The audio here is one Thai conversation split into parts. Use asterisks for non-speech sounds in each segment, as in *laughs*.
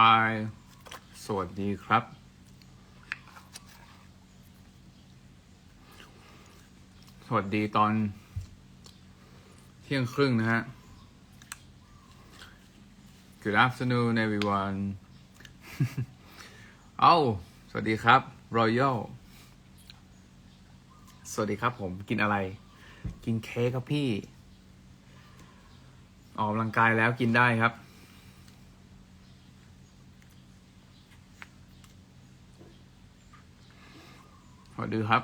Hi สวัสดีครับ สวัสดีตอน เที่ยงครึ่งนะฮะ Good afternoon everyone เอ้า สวัสดีครับ Royal สวัสดีครับผมกินอะไร กินเค้กครับพี่ ออกกำลังกายแล้วกินได้ครับ สวัสดีครับ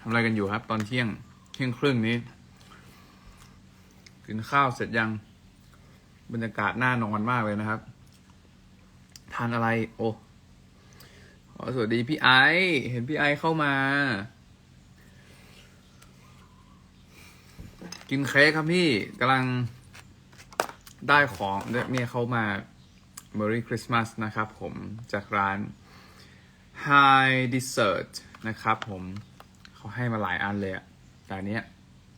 ทำอะไรกันอยู่ครับ ตอนเที่ยง เที่ยงครึ่งนี้ กินข้าวเสร็จยัง บรรยากาศน่านอนมากเลยนะครับ ทานอะไร โอ้สวัสดีพี่ไอ เห็นพี่ไอเข้ามา กินเค้กครับพี่กำลังได้ของเนี่ยเขามา Merry Christmas นะครับผมจากร้าน High Dessert นะครับผมเขาให้มาหลายอันเลยอะแต่อันเนี้ย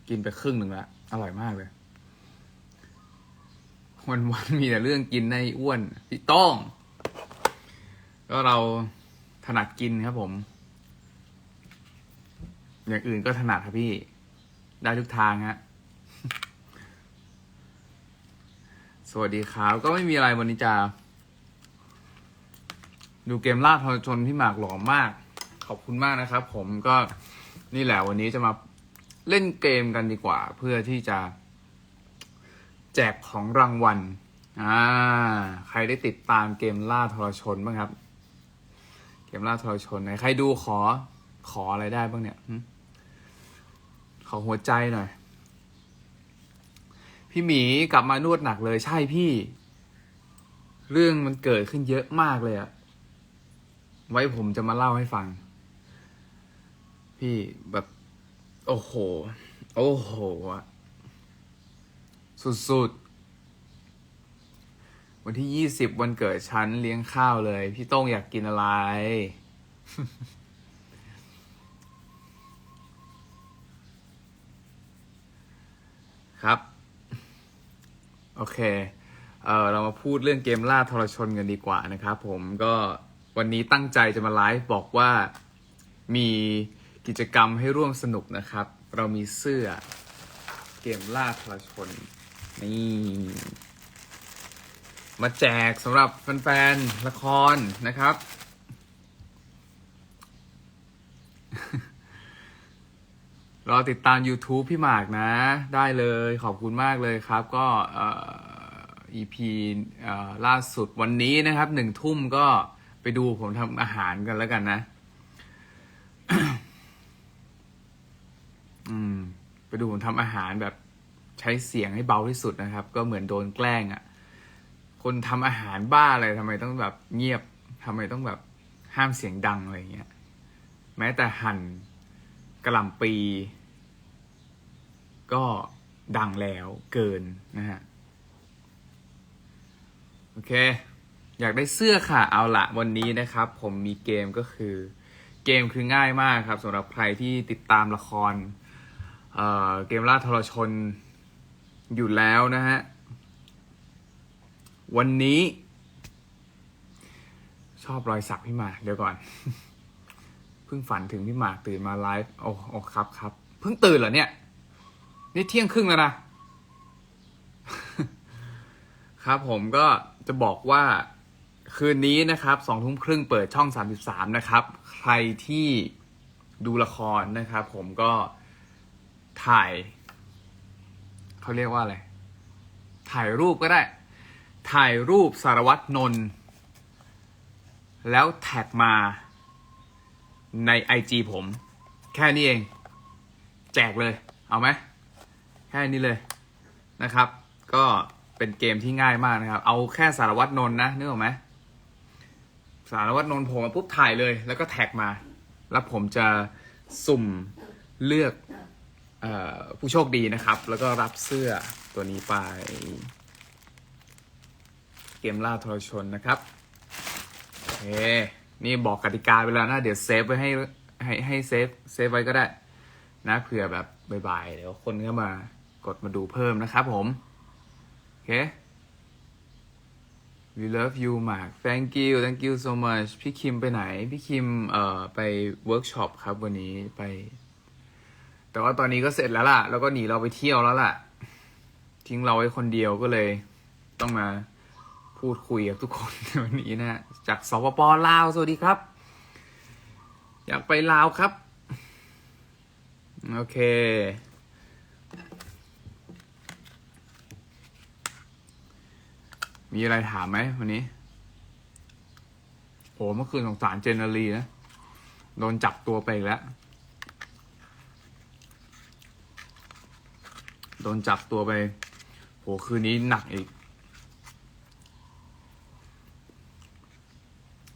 กินไปครึ่งหนึ่งแล้วอร่อยมากเลย วันวันๆมีแต่เรื่องกินในอ้วนพี่ต้อง ก็เราถนัดกินครับผม อย่างอื่นก็ถนัดครับพี่ ได้ทุกทางฮะสวัสดีครับ ก็ไม่มีอะไรวันนี้จะ ดูเกมล่าทรชนพี่หมากหล่อมาก ขอบคุณมากนะครับ ผมก็นี่แหละวันนี้จะมาเล่นเกมกันดีกว่า เพื่อที่จะ แจกของรางวัลอ่าใครได้ติดตามเกมล่าทรชนบ้างครับ เกมล่าทรชนไหนใครดูขอขออะไรได้บ้างเนี่ยขอหัวใจหน่อย พี่หมีกลับมานวดหนักเลยใช่พี่ เรื่องมันเกิดขึ้นเยอะมากเลยอะ ไว้ผมจะมาเล่าให้ฟัง พี่แบบ โอ้โห โอ้โหอะสุดๆ วันที่ยี่สิบวันเกิดฉันเลี้ยงข้าวเลย พี่โต้งอยากกินอะไร ครับ โอเค เออเรามาพูดเรื่องเกมล่าทรชนกันดีกว่านะครับผมก็ วันนี้ตั้งใจจะมาไลฟ์บอกว่ามีกิจกรรมให้ร่วมสนุกนะครับ เรามีเสื้อเกมล่าทรชน นี่ มาแจกสำหรับแฟนๆละครนะครับ รอติดตาม YouTube พี่หมากนะ ได้เลยขอบคุณมากเลยครับ ก็เอ่อ EP ล่าสุดวันนี้นะครับหนึ่งทุ่มก็ ไปดูผมทำอาหารกันแล้วกันนะ อืม ไปดูผมทำอาหารแบบใช้เสียงให้เบาที่สุดนะครับ ก็เหมือนโดนแกล้งอะ่ะ คนทำอาหารบ้าอะไรทำไมต้องแบบเงียบทำไมต้องแบบห้ามเสียงดังอะไรเงี้ย แม้แต่หั่นกระหล่ำปี ก็ดังแล้วเกินนะฮะ โอเค อยากได้เสื้อค่ะเอาละวันนี้นะครับ ผมมีเกมก็คือ เกมคือง่ายมากครับสำหรับใครที่ติดตามละครเอ่อเกมล่าทรชนอยู่แล้วนะฮะ วันนี้ ชอบรอยสักพี่หมากเดี๋ยวก่อน เพิ่งฝันถึงพี่หมากตื่นมาไลฟ์โอ้โอ้ครับครับเพิ่งตื่นเหรอเนี่ย นี่เที่ยงครึ่งแล้วนะ ครับผมก็จะบอกว่า คืนนี้นะครับสองทุ่มครึ่งเปิดช่อง 33 นะครับ ใครที่ดูละครนะครับ ผมก็ถ่าย เขาเรียกว่าอะไร ถ่ายรูปก็ได้ ถ่ายรูปสารวัตรนนท์แล้วแท็กมาในไอจผม แค่นี้เอง แจกเลย เอาไหม แค่นี้เลยนะครับ ก็เป็นเกมที่ง่ายมากนะครับ เอาแค่สารวัตรนนท์นะนึกออกไหม สารวัตรนนท์โผมมาปุ๊บถ่ายเลย แล้วก็แท็กมา แล้วผมจะสุ่มเลือกออผู้โชคดีนะครับ แล้วก็รับเสื้อตัวนี้ไป เกมล่าทรชนนะครับโอเคนี่บอกกติกาไปแล้วนะ เดี๋ยวเซฟไว้ให้ให้ให้เซฟเซฟไว้ก็ได้ นะเผื่อแบบบ่ายๆเดี๋ยวคนเข้ามากดมาดูเพิ่มนะครับผม โอเค we love you มาก thank you thank you so much พี่คิมไปไหน พี่คิมเอ่อไปเวิร์กช็อปครับวันนี้ไป แต่ว่าตอนนี้ก็เสร็จแล้วล่ะ แล้วก็หนีเราไปเที่ยวแล้วล่ะ ทิ้งเราไว้คนเดียวก็เลย ต้องมาพูดคุยกับทุกคนวันนี้นะฮะจากสปปลาว สวัสดีครับ อยากไปลาวครับ โอเค มีอะไรถามไหมวันนี้โหเมื่อคืนสงสารเจนนารีนะ โดนจับตัวไปแล้ว โดนจับตัวไป โหคืนนี้หนักอีก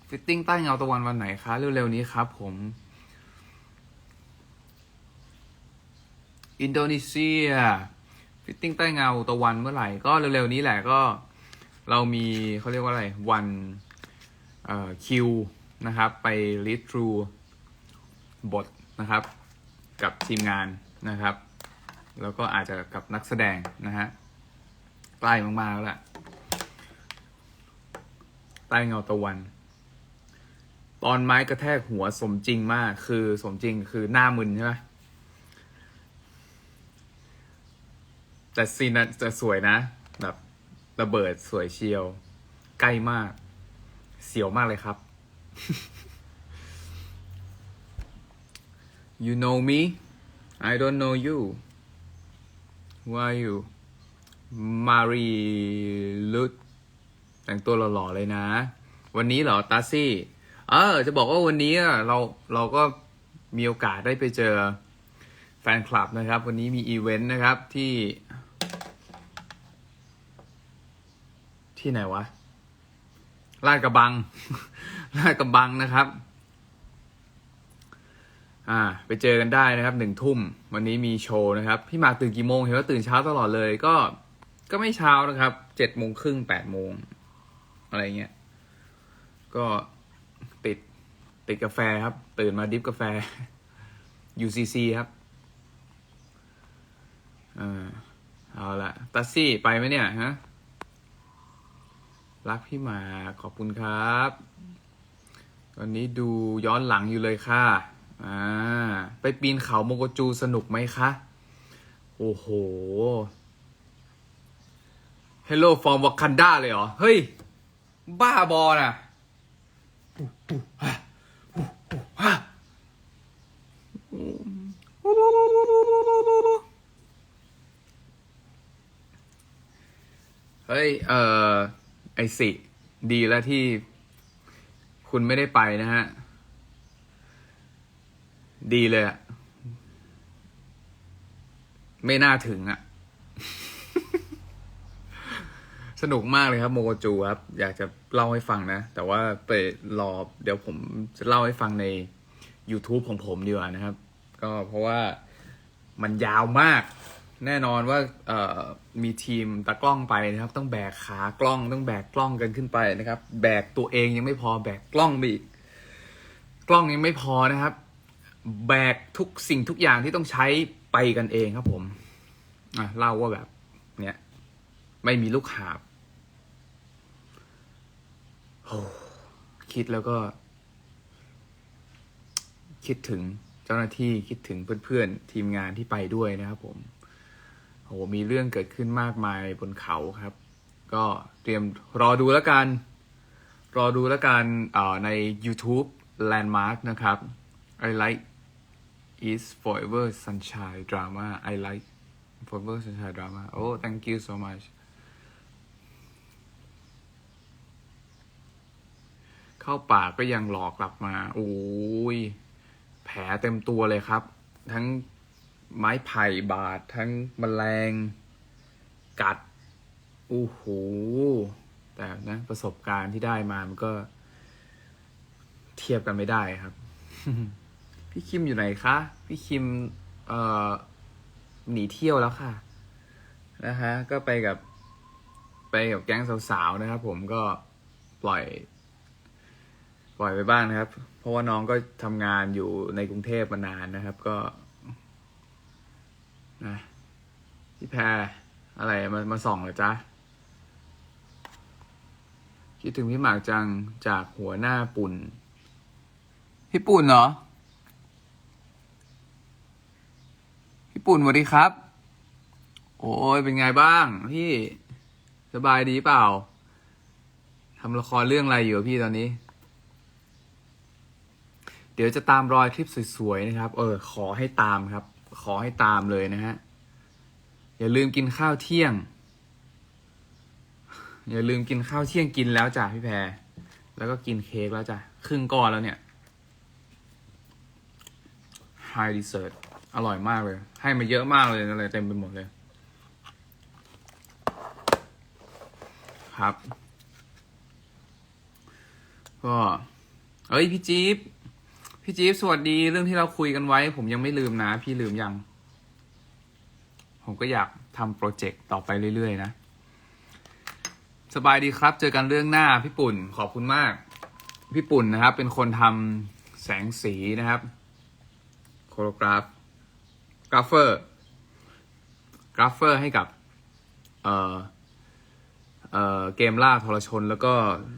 ฟิตติ้งใต้เงาตะวันวันไหนคะ เร็วๆนี้ครับผม อินโดนีเซีย ฟิตติ้งใต้เงาตะวันเมื่อไหร่ ก็เร็วๆนี้แหละก็ เรามีเขาเรียกว่าอะไรวันเอ่อคิวนะครับ ไป read through บทนะครับ กับทีมงานนะครับ แล้วก็อาจจะกับนักแสดงนะฮะใกล้มากๆแล้วแหละใต้เงาตะวัน ตอนไม้กระแทกหัวสมจริงมาก คือสมจริงคือหน้ามึนใช่ไหมแต่ซีนนั้นจะสวยนะ ระเบิดสวยเชียว ใกล้มาก เสียวมากเลยครับ you know me I don't know you who are you มารีลุดแต่งตัวหล่อๆเลยนะ วันนี้เหรอตาซี่ เออ จะบอกว่าวันนี้เราเราก็มีโอกาสได้ไปเจอแฟนคลับนะครับ วันนี้มีอีเวนต์นะครับที่ ที่ไหนวะลาดกระบังลาดกระบังนะครับ อ่า ไปเจอกันได้นะครับหนึ่งทุ่ม วันนี้มีโชว์นะครับ พี่หมากตื่นกี่โมงเห็นว่าตื่นเช้าตลอดเลยก็ก็ไม่เช้านะครับเจ็ดโมงครึ่งแปดโมงอะไรเงี้ยก็ติดติดกาแฟครับ ตื่นมาดิฟกาแฟ UCC ครับอ่าเอาละตัสซี่ไปไหมเนี่ยฮะ รักพี่หมาขอบคุณครับ ตอนนี้ดูย้อนหลังอยู่เลยค่ะ อ่า ไปปีนเขาโมโกจูสนุกไหมคะ โอ้โห Hello from Wakanda เลยเหรอ เฮ้ย บ้าบอน่ะเฮ้ย เอ่อ ไอสิดีแล้วที่คุณไม่ได้ไปนะฮะ ดีเลยอะไม่น่าถึงอะสนุกมากเลยครับ โมจูครับ อยากจะเล่าให้ฟังนะ แต่ว่าไปรอเดี๋ยวผมจะเล่าให้ฟังใน YouTube ของผมดีกว่านะครับ ก็เพราะว่ามันยาวมาก แน่นอนว่ามีทีมตากล้องไปนะครับ ต้องแบกขากล้องต้องแบกกล้องกันขึ้นไปนะครับ แบกตัวเองยังไม่พอแบกกล้องไปอีกกล้องยังไม่พอนะครับ แบกทุกสิ่งทุกอย่างที่ต้องใช้ไปกันเองครับผมอะเล่าว่าแบบ เนี่ย ไม่มีลูกหาบโอ้คิดแล้วก็ คิดถึงเจ้าหน้าที่คิดถึงเพื่อนๆทีมงานที่ไปด้วยนะครับผม โหมีเรื่องเกิดขึ้นมากมายบนเขาครับ ก็เตรียมรอดูแล้วกัน รอดูแล้วกันออใน YouTube Landmark นะครับ I like is forever sunshine drama I like forever sunshine drama oh thank you so much เข้าป่าก็ยังหลอกกลับมา โอ้ย แผลเต็มตัวเลยครับ ทั้ง ไม้ไผ่บาดทั้งแมลง กัดโอ้โหแต่นะประสบการณ์ที่ได้มามันก็ เทียบกันไม่ได้ครับ พี่คิมอยู่ไหนคะ พี่คิม เอ่อหนีเที่ยวแล้วค่ะ นะฮะ ก็ไปกับ ไปกับแก๊งสาวๆนะครับผมก็ปล่อย ปล่อยไปบ้างนะครับ เพราะว่าน้องก็ทำงานอยู่ในกรุงเทพมานานนะครับ ก็ นะพี่แพรอะไรมามาส่องเหรอจ๊ะ คิดถึงพี่หมากจังจากหัวหน้าปุ่น พี่ปุ่นเหรอ พี่ปุ่นสวัสดีครับ โอ้ยเป็นไงบ้างพี่สบายดีเปล่าทำละครเรื่องอะไรอยู่พี่ตอนนี้ เดี๋ยวจะตามรอยคลิปสวยๆนะครับ เออ ขอให้ตามครับ ขอให้ตามเลยนะฮะ อย่าลืมกินข้าวเที่ยง อย่าลืมกินข้าวเที่ยงกินแล้วจ้ะพี่แพร แล้วก็กินเค้กแล้วจ้ะครึ่งก้อนแล้วเนี่ย High Dessert อร่อยมากเลย ให้มาเยอะมากเลยอะไรเต็มไปหมดเลย ครับ ก็ เอ้ย พี่จี๊บ พี่จี๊บสวัสดีเรื่องที่เราคุยกันไว้ ผมยังไม่ลืมนะ พี่ลืมยัง ผมก็อยากทำโปรเจกต์ต่อไปเรื่อย ๆ นะ สบายดีครับ เจอกันเรื่องหน้าพี่ปุ่นขอบคุณมาก พี่ปุ่นนะครับ เป็นคนทำแสงสีนะครับโคโรกราฟกราฟเฟอร์กราฟเฟอร์ให้กับเอ่อเอ่อเกมล่าทรชน แล้วก็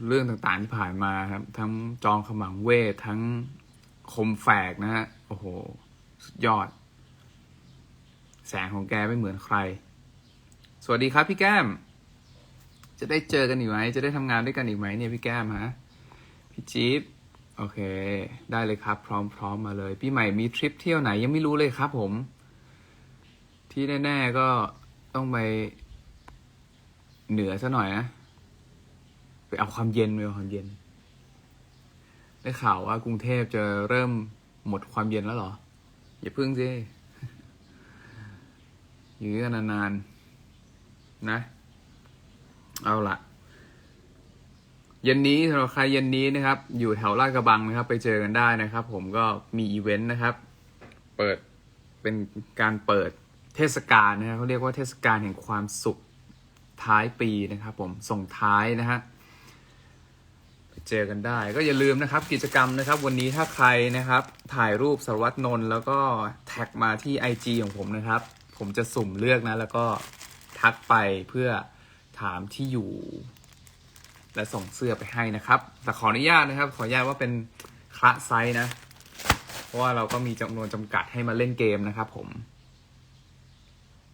เรื่องต่างๆที่ผ่านมาครับ ทั้งจองขมังเวททั้ง คมแฝกนะฮะ โอ้โห สุดยอด แสงของแกไม่เหมือนใคร สวัสดีครับพี่แก้ม จะได้เจอกันอีกไหม จะได้ทำงานด้วยกันอีกไหมเนี่ยพี่แก้มฮะ พี่จี๊บโอเค ได้เลยครับ พร้อมพร้อมมาเลย พี่ใหม่มีทริปเที่ยวไหนยังไม่รู้เลยครับผม ที่แน่ๆก็ต้องไปเหนือซะหน่อยนะ ไปเอาความเย็นไปเอาความเย็น ได้ข่าวว่ากรุงเทพจะเริ่มหมดความเย็นแล้วเหรอ อย่าพึ่งสิอยู่กันนานๆนะ เอาละเย็นนี้สำหรับใครเย็นนี้นะครับ อยู่แถวลาดกระบังนะครับ ไปเจอกันได้นะครับ ผมก็มีอีเวนต์นะครับ เปิดเป็นการเปิดเทศกาลนะครับเขาเรียกว่าเทศกาลแห่งความสุขท้ายปีนะครับ ผมส่งท้ายนะฮะ เจอกันได้ ก็อย่าลืมนะครับกิจกรรมนะครับ วันนี้ถ้าใครนะครับ ถ่ายรูปสารวัตรนนท์แล้วก็แท็กมาที่ IG ของผมนะครับ ผมจะสุ่มเลือกนะ แล้วก็ทักไปเพื่อถามที่อยู่ และส่งเสื้อไปให้นะครับ แต่ขออนุญาตนะครับ ขออนุญาตว่าเป็นคละไซส์นะ เพราะว่าเราก็มีจำนวนจำกัดให้มาเล่นเกมนะครับ ผม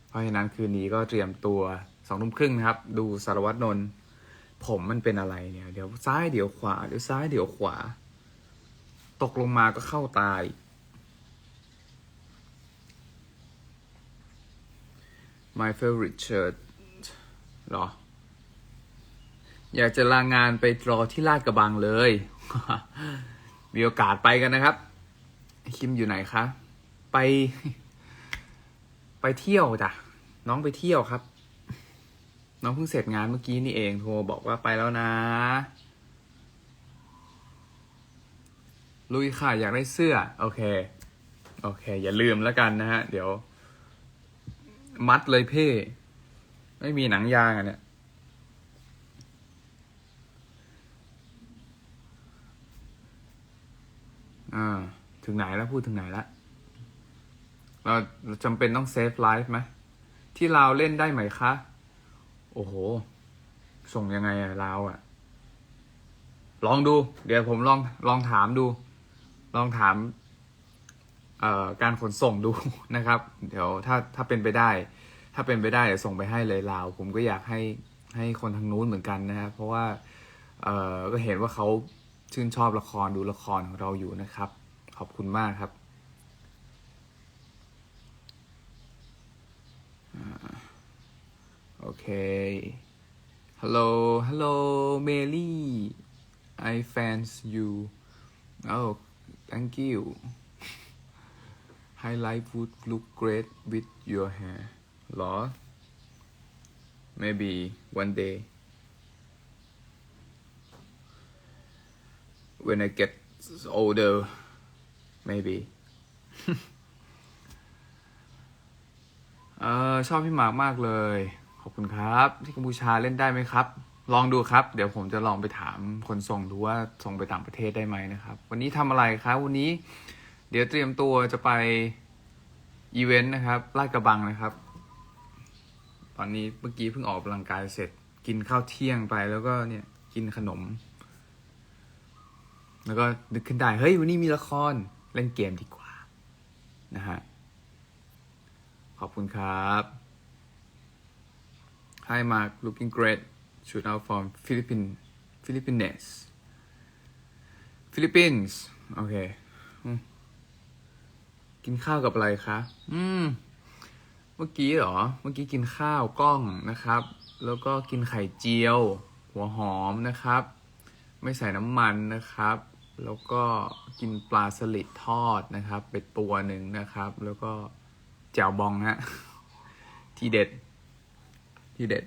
เพราะฉะนั้นคืนนี้ก็เตรียมตัวสองทุ่มครึ่งนะครับ ดูสารวัตรนนท์ ผมมันเป็นอะไรเนี่ย เดี๋ยวซ้ายเดี๋ยวขวาเดี๋ยวซ้ายเดี๋ยวขวา ตกลงมาก็เข้าตาย My favorite shirt หรอ อยากจะลางานไปรอที่ลาดกระบังเลย มีโอกาสไปกันนะครับ คิมอยู่ไหนคะ ไป ไปเที่ยวจ้ะ น้องไปเที่ยวครับ น้องเพิ่งเสร็จงานเมื่อกี้นี่เองโทรบอกว่าไปแล้วนะ ลุยค่ะ อยากได้เสื้อ โอเค โอเค อย่าลืมแล้วกันนะฮะ เดี๋ยว มัดเลยเพ่ไม่มีหนังยางอะเนี่ยอ่าถึงไหนแล้วพูดถึงไหนแล้วเราจำเป็นต้องเซฟไลฟ์ไหมที่เราเล่นได้ไหมคะ โอ้โห ส่งยังไงอะเราวอะลองดู เดี๋ยวผมลองลองถามดู ลองถามเอ่อการขนส่งดูนะครับ เดี๋ยวถ้าถ้าเป็นไปได้ ถ้าเป็นไปได้เดี๋ยวส่งไปให้เลยลาว ผมก็อยากให้ให้คนทางนู้นเหมือนกันนะครับเพราะว่าเอ่อก็เห็นว่าเขาชื่นชอบละครดูละครของเราอยู่นะครับ ขอบคุณมากครับ โอเค Hello Hello Mary I fans you Oh thank you Highlight would look great with your hair เหรอ Maybe one day when I get older maybe *laughs* เออชอบพี่หมากมากเลย ขอบคุณครับ ที่กัมพูชาเล่นได้ไหมครับ ลองดูครับ เดี๋ยวผมจะลองไปถามคนส่งดูว่าส่งไปต่างประเทศได้ไหมนะครับ วันนี้ทำอะไรครับ วันนี้ เดี๋ยวเตรียมตัวจะไปอีเวนต์นะครับลาดกระบังนะครับ ตอนนี้เมื่อกี้เพิ่งออกกำลังกายเสร็จ กินข้าวเที่ยงไปแล้วก็เนี่ยกินขนม แล้วก็นึกขึ้นได้ เฮ้ย วันนี้มีละครเล่นเกมดีกว่า นะฮะ ขอบคุณครับ Hi Mark looking great shoot out from Philippines Philippines Philippines โอเคกินข้าวกับอะไรคะ อืม เมื่อกี้เหรอ เมื่อกี้กินข้าวกล้องนะครับ แล้วก็กินไข่เจียว หัวหอมนะครับ ไม่ใส่น้ำมันนะครับ แล้วก็กินปลาสลิดทอดนะครับไปตัวหนึ่งนะครับ แล้วก็แจ่วบองฮะ ที่เด็ด ที่เด็ด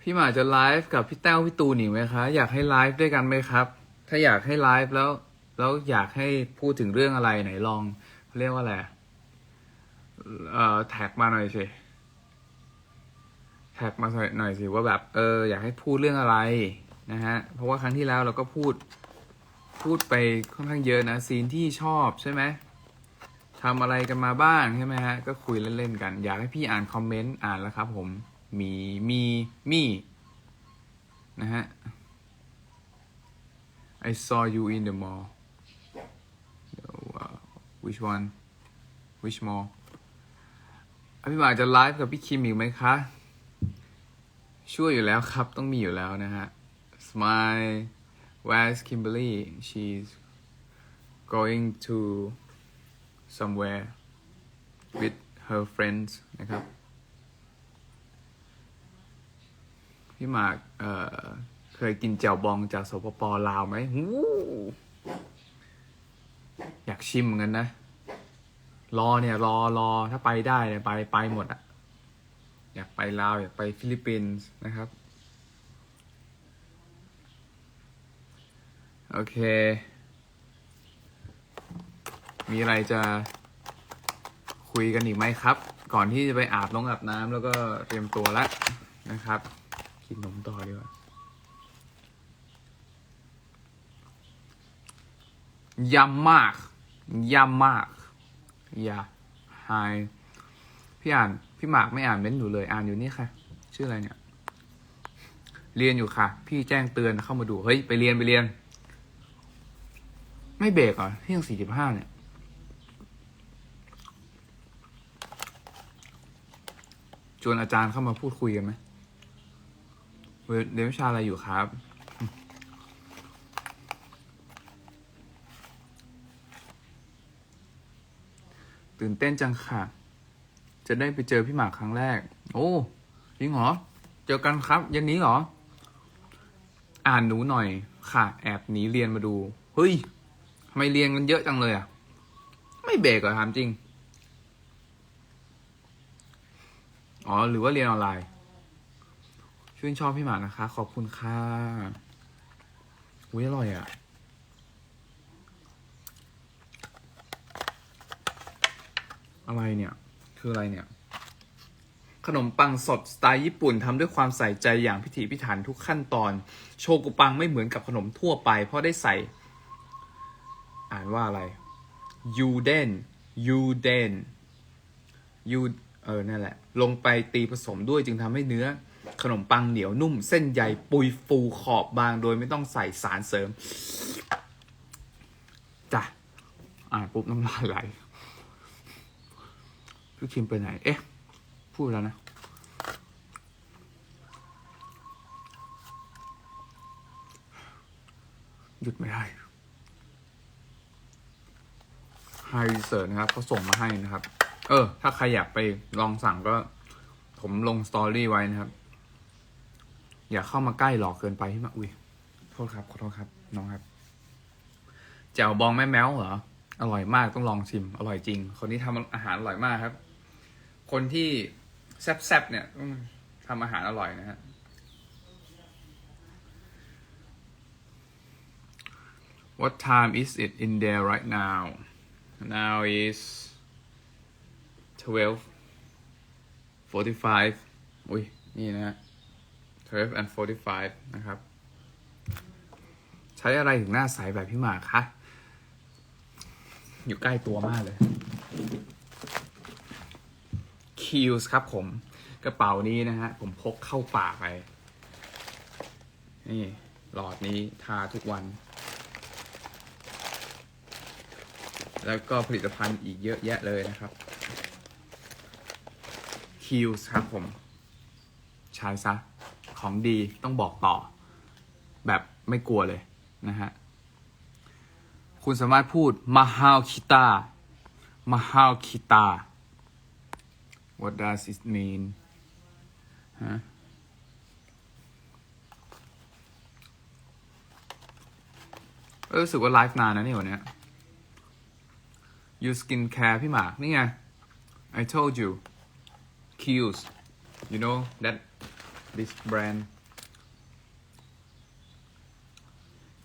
พี่หมาจะไลฟ์กับพี่แต้วพี่ตูนอีกไหมคะ อยากให้ไลฟ์ด้วยกันไหมครับ ถ้าอยากให้ไลฟ์แล้ว แล้วอยากให้พูดถึงเรื่องอะไรไหนลองเรียกว่าอะไรเอ่อแท็กมาหน่อยสิแท็กมาหน่อยสิว่าแบบ เออ อยากให้พูดเรื่องอะไรนะฮะ เพราะว่าครั้งที่แล้วเราก็พูด พูดไปค่อนข้างเยอะนะซีนที่ชอบใช่ไหม ทำอะไรกันมาบ้างใช่ไหมฮะ ก็คุยเล่นๆกัน อยากให้พี่อ่านคอมเมนต์อ่านแล้วครับ ผมมีมีมีนะฮะ I saw you in the mall which one which mall อะพี่หมาจะไลฟ์กับพี่คิมอีกไหมคะช่วยอยู่แล้วครับ ต้องมีอยู่แล้วนะฮะ Smile Where's Kimberly she's going to somewhere with her friends นะครับพี่หมากเเคยกินแจ่วบองจากสปปลาวไหมอยากชิมเหมือนกันนะ รอเนี่ย รอรอถ้าไปได้เนี่ยไปไปหมดอะอยากไปลาว อยากไปฟิลิปปินส์นะครับ โอเค มีอะไรจะคุยกันอีกไหมครับ ก่อนที่จะไปอาบน้องอาบน้ำแล้วก็เตรียมตัวแล้วนะครับ กินนมต่อดีกว่ายำมากยำมาก อย่าไฮพี่อ่าน พี่หมากไม่อ่านเม้นอยู่เลย อ่านอยู่นี่ค่ะ ชื่ออะไรเนี่ย เรียนอยู่ค่ะ พี่แจ้งเตือนเข้ามาดู เฮ้ย ไปเรียนไปเรียน ไม่เบรกเหรอที่ยังสี่สิบห้าเนี่ย ชวนอาจารย์เข้ามาพูดคุยกันไหมเรียนวิชาอะไรอยู่ครับ ตื่นเต้นจังค่ะ จะได้ไปเจอพี่หมากครั้งแรก โอ้จริงเหรอ เจอกันครับเย็นนี้เหรอ อ่านหนูหน่อยค่ะ แอบหนีเรียนมาดู เฮ้ยทำไมเรียนกันเยอะจังเลยอะ ไม่เบรกเหรอถามจริง อ๋อ หรือว่าเรียนออนไลน์ ชื่นชอบพี่หมานะคะ ขอบคุณค่ะอุ้ยอร่อยอะ อะไรเนี่ย คืออะไรเนี่ย ขนมปังสดสไตล์ญี่ปุ่นทำด้วยความใส่ใจอย่างพิถีพิถันทุกขั้นตอน โชกุปังไม่เหมือนกับขนมทั่วไป เพราะได้ใส่ อ่านว่าอะไรยูเดนยูเดนยู เออนั่นแหละ ลงไปตีผสมด้วยจึงทำให้เนื้อ ขนมปังเหนียวนุ่ม เส้นใยปุยฟูขอบบางโดยไม่ต้องใส่สารเสริมจ้ะอ่านปุ๊บน้ำลายไหลพี่คิมไปไหน เอ๊ะ พูดแล้วนะหยุดไม่ได้ไฮเสิร์นะครับเขาส่งมาให้นะครับ เออ ถ้าใครอยากไปลองสั่งก็ ผมลงสตอรี่ไว้นะครับ อย่าเข้ามาใกล้หลอกเกินไปที่มาอุ้ยโทษครับขอโทษครับ น้องครับแจ่วบองแม่แมวเหรออร่อยมากต้องลองชิม อร่อยจริง คนที่ทำอาหารอร่อยมากครับ คนที่แซ่บๆเนี่ยต้องทำอาหารอร่อยนะฮะ What time is it in there right now? Now is 12 45อุ้ย นี่นะฮะ12 and 45นะครับ ใช้อะไรถึงหน้าใสแบบพี่หมากคะ อยู่ใกล้ตัวมากเลยคิวส์ครับผม กระเป๋านี้นะฮะ ผมพกเข้าป่าไป นี่ หลอดนี้ทาทุกวันแล้วก็ผลิตภัณฑ์อีกเยอะแยะเลยนะครับ คิวส์ครับผม ใช้ซะ ของดีต้องบอกต่อ แบบไม่กลัวเลยนะฮะ คุณสามารถพูดมาฮาวคิตามาฮาวคิตา what does it mean ฮะรู้สึกว่าไลฟ์นานนะเนี่ยวันนี้ย You Skin Care พี่หมาก นี่ไง I told you Kills you know that this brand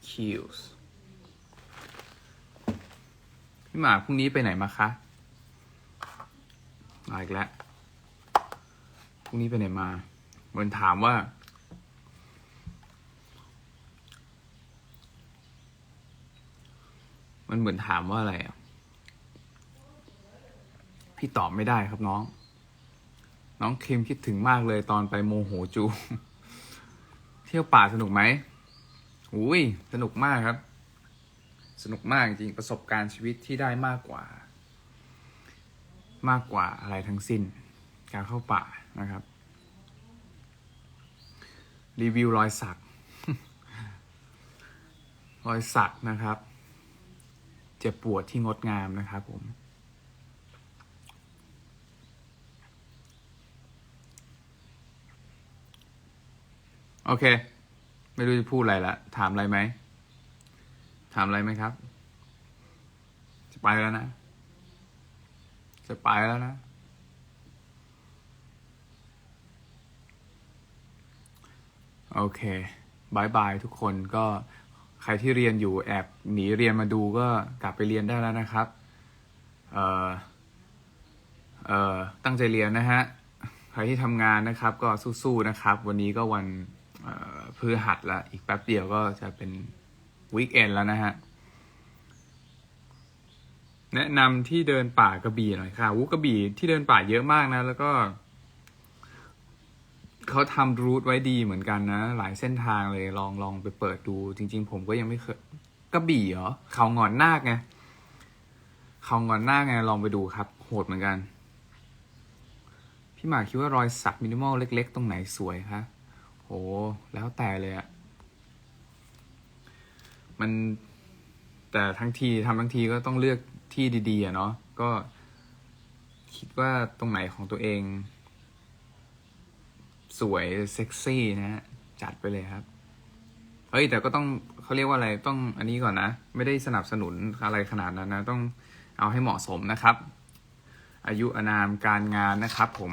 Kills พี่หมาพรุ่งนี้ไปไหนมาคะมาอีกแล้วพรุ่งนี้ไปไหนมามือนถามว่า มันเหมือนถามว่าอะไรอะ พี่ตอบไม่ได้ครับน้อง น้องคิมคิดถึงมากเลยตอนไปโมโหจู เที่ยวป่าสนุกไหมอุ้ยสนุกมากครับ สนุกมากจริงประสบการณ์ชีวิตที่ได้มากกว่า มากกว่าอะไรทั้งสิ้น การเข้าป่านะครับ รีวิวรอยสัก รอยสักนะครับ เจ็บปวดที่งดงามนะครับผม โอเค ไม่รู้จะพูดอะไรละ ถามอะไรไหม ถามอะไรไหมครับ จะไปแล้วนะ จะไปแล้วนะ โอเคบายบายทุกคนก็ใครที่เรียนอยู่แอบหนีเรียนมาดูก็กลับไปเรียนได้แล้วนะครับ เอ่อ เอ่อ ตั้งใจเรียนนะฮะ ใครที่ทำงานนะครับ ก็สู้ๆนะครับ วันนี้ก็วัน พฤหัสละอีกแป๊บเดียวก็จะเป็นวีคเอนแล้วนะฮะ แนะนำที่เดินป่ากระบี่หน่อยค่ะวูกระบี่ที่เดินป่าเยอะมากนะ แล้วก็เขาทำรูทไว้ดีเหมือนกันนะ หลายเส้นทางเลยลองลองไปเปิดดู จริง ๆ ผมก็ยังไม่เคยกระบี่เหรอเขางอนนาคไงเขางอนนาคไงลองไปดูครับ โหดเหมือนกัน พี่หมากคิดว่ารอยสักมินิมอลเล็ก ๆ ตรงไหนสวยคะ โห แล้วแต่เลยอะมัน แต่ทั้งทีทำทั้งทีก็ต้องเลือกที่ดีๆอะเนาะ ก็คิดว่าตรงไหนของตัวเอง สวยเซ็กซี่นะฮะ จัดไปเลยครับ เฮ้ย แต่ก็ต้องเขาเรียกว่าอะไร ต้องอันนี้ก่อนนะ ไม่ได้สนับสนุนอะไรขนาดนั้นนะ ต้องเอาให้เหมาะสมนะครับ อายุอานามการงานนะครับผม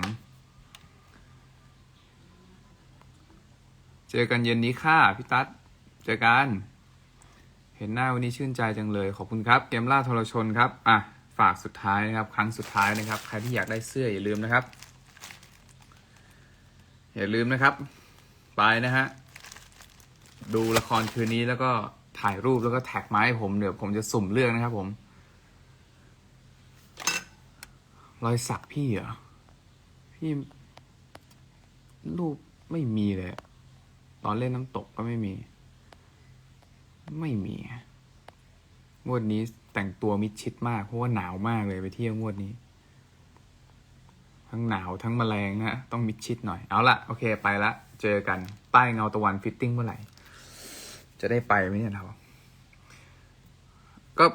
จอกันเย็นนี้ค่ะพี่ตั๊ดเจอกัน เห็นหน้าวันนี้ชื่นใจจังเลย ขอบคุณครับ เกมล่าทรชนครับ อะ ฝากสุดท้ายนะครับ ครั้งสุดท้ายนะครับ ใครที่อยากได้เสื้ออย่าลืมนะครับ อย่าลืมนะครับ ไปนะฮะ ดูละครคืนนี้แล้วก็ถ่ายรูปแล้วก็แท็กมาให้ผม เดี๋ยวผมจะสุ่มเลือกนะครับผม รอยสักพี่เหรอ พี่รูปไม่มีเลยอะ ตอนเล่นน้ำตกก็ไม่มี ไม่มี งวดนี้แต่งตัวมิดชิดมาก เพราะว่าหนาวมากเลยไปเที่ยวงวดนี้ ทั้งหนาวทั้งแมลงนะฮะต้องมิดชิดหน่อย เอาละโอเคไปละ เจอกันใต้เงาตะวันฟิตติ้งเมื่อไหร่ จะได้ไปไหมเนี่ยเราก็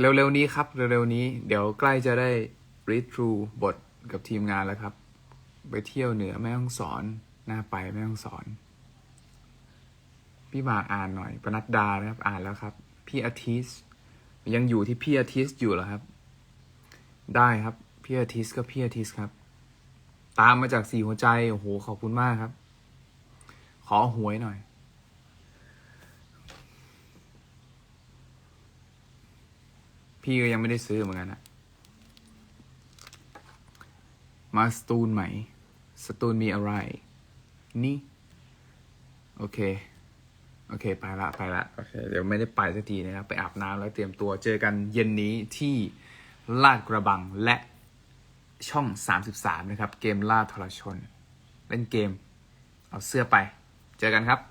เร็วๆนี้ครับ เร็วๆนี้ เดี๋ยวใกล้จะได้ read through บทกับทีมงานแล้วครับ ไปเที่ยวเหนือแม่ฮ่องสอนน่าไปแม่ฮ่องสอน พี่มาอ่านหน่อยปนัดดานะครับ อ่านแล้วครับ พี่อาทิสยังอยู่ที่พี่อาทิสอยู่เหรอครับ ได้ครับ พี่อาทิสก็พี่อาทิสครับ ตามมาจากสี่หัวใจ โอ้โห ขอบคุณมากครับ ขอหวยหน่อย พี่ก็ยังไม่ได้ซื้อเหมือนกันนะมาสตูลไหม สตูลมีอะไร นี่ โอเค โอเค ไปละไปละโอเคเดี๋ยวไม่ได้ไปสักทีนะครับ ไปอาบน้ำแล้วเตรียมตัวเจอกันเย็นนี้ที่ลาดกระบังและช่อง 33 นะครับ เกมล่าทรชน เล่นเกม เอาเสื้อไป เจอกันครับ